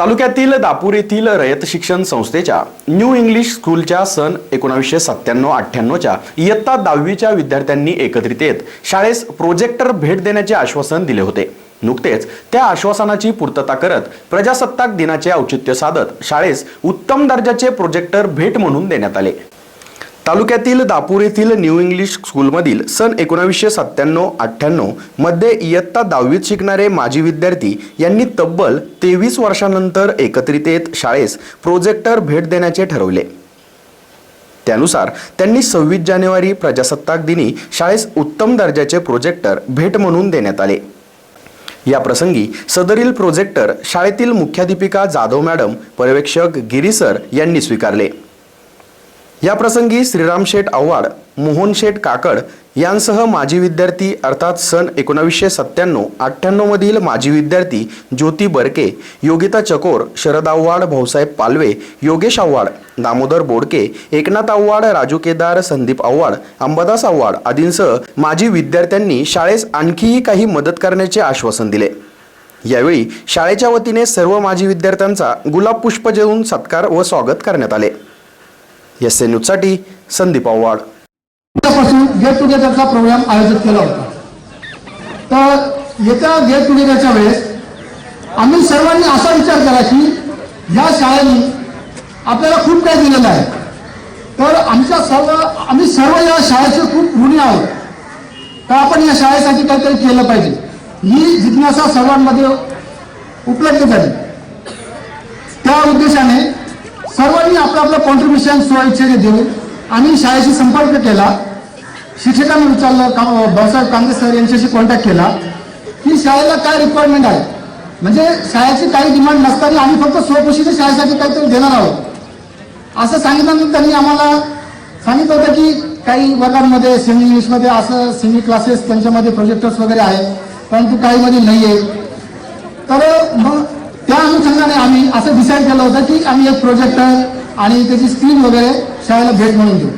तालुक्यातील दापूर येथील रयत शिक्षण संस्थेच्या न्यू इंग्लिश स्कूलच्या सन एकोणावीसशे सत्त्याण्णव अठ्ठ्याण्णवच्या इयत्ता दहावीच्या विद्यार्थ्यांनी एकत्रित येत शाळेस प्रोजेक्टर भेट देण्याचे आश्वासन दिले होते. नुकतेच त्या आश्वासनाची पूर्तता करत प्रजासत्ताक दिनाचे औचित्य साधत शाळेस उत्तम दर्जाचे प्रोजेक्टर भेट म्हणून देण्यात आले. तालुक्यातील दापूर येथील न्यू इंग्लिश स्कूलमधील सन एकोणावीसशे सत्त्याण्णव अठ्ठ्याण्णवमध्ये इयत्ता दहावीत शिकणारे माजी विद्यार्थी यांनी तब्बल तेवीस वर्षानंतर एकत्रित येत शाळेस प्रोजेक्टर भेट देण्याचे ठरवले. त्यानुसार त्यांनी सव्वीस जानेवारी प्रजासत्ताक दिनी शाळेस उत्तम दर्जाचे प्रोजेक्टर भेट म्हणून देण्यात आले. या प्रसंगी सदरील प्रोजेक्टर शाळेतील मुख्याध्यापिका जाधव मॅडम पर्यवेक्षक गिरीसर यांनी स्वीकारले. या प्रसंगी श्रीराम शेठ आव्हाड मोहन शेठ काकड यांसह माजी विद्यार्थी अर्थात सन एकोणावीसशे सत्त्याण्णव अठ्ठ्याण्णवमधील माजी विद्यार्थी ज्योती बरके योगिता चकोर शरद आव्हाड भाऊसाहेब पालवे योगेश आव्हाड दामोदर बोडके एकनाथ आव्हाड राजू केदार संदीप आव्हाड अंबादास आव्हाड आदींसह माजी विद्यार्थ्यांनी शाळेस आणखीही काही मदत करण्याचे आश्वासन दिले. यावेळी शाळेच्या वतीने सर्व माजी विद्यार्थ्यांचा गुलाब पुष्प जेवून सत्कार व स्वागत करण्यात आले. एस ए न्यूजसाठी संदीप आव्हाड. पासून गेट टुगेदरचा प्रोग्राम आयोजित केला होता. तर येत्या गेट टुगेदरच्या वेळेस आम्ही सर्वांनी असा विचार केला की या शाळेने आपल्याला खूप काही दिलेलं आहे. तर आमच्या सर्व आम्ही सर्व या शाळेचे खूप ऋणी आहोत. तर आपण या शाळेसाठी काहीतरी केलं पाहिजे. ही जिज्ञासा सर्वांमध्ये उपलब्ध झाली. त्या उद्देश सर्वांनी आपलं आपलं कॉन्ट्रीब्युशन स्वइच्छेने देऊन आम्ही शाळेशी संपर्क केला. शिक्षकांनी विचारलं का भाऊसाहेब कांदे सर यांच्याशी कॉन्टॅक्ट केला. की शाळेला काय रिक्वायरमेंट आहे? म्हणजे शाळेची काही डिमांड नसताना आम्ही फक्त स्वखुशीने शाळेसाठी काहीतरी देणार आहोत. असं सांगितल्यानंतर त्यांनी आम्हाला सांगितलं होतं की काही वर्गांमध्ये सेमी इंग्लिशमध्ये असं सेमी क्लासेस त्यांच्यामध्ये प्रोजेक्टर्स वगैरे आहेत परंतु काहीमध्ये नाही आहे तर मग त्या अनुषंगाने आम्ही असं डिसाईड केलं होतं की आम्ही एक प्रोजेक्टर आणि त्याची स्क्रीन वगैरे शाळेला भेट म्हणून देऊ.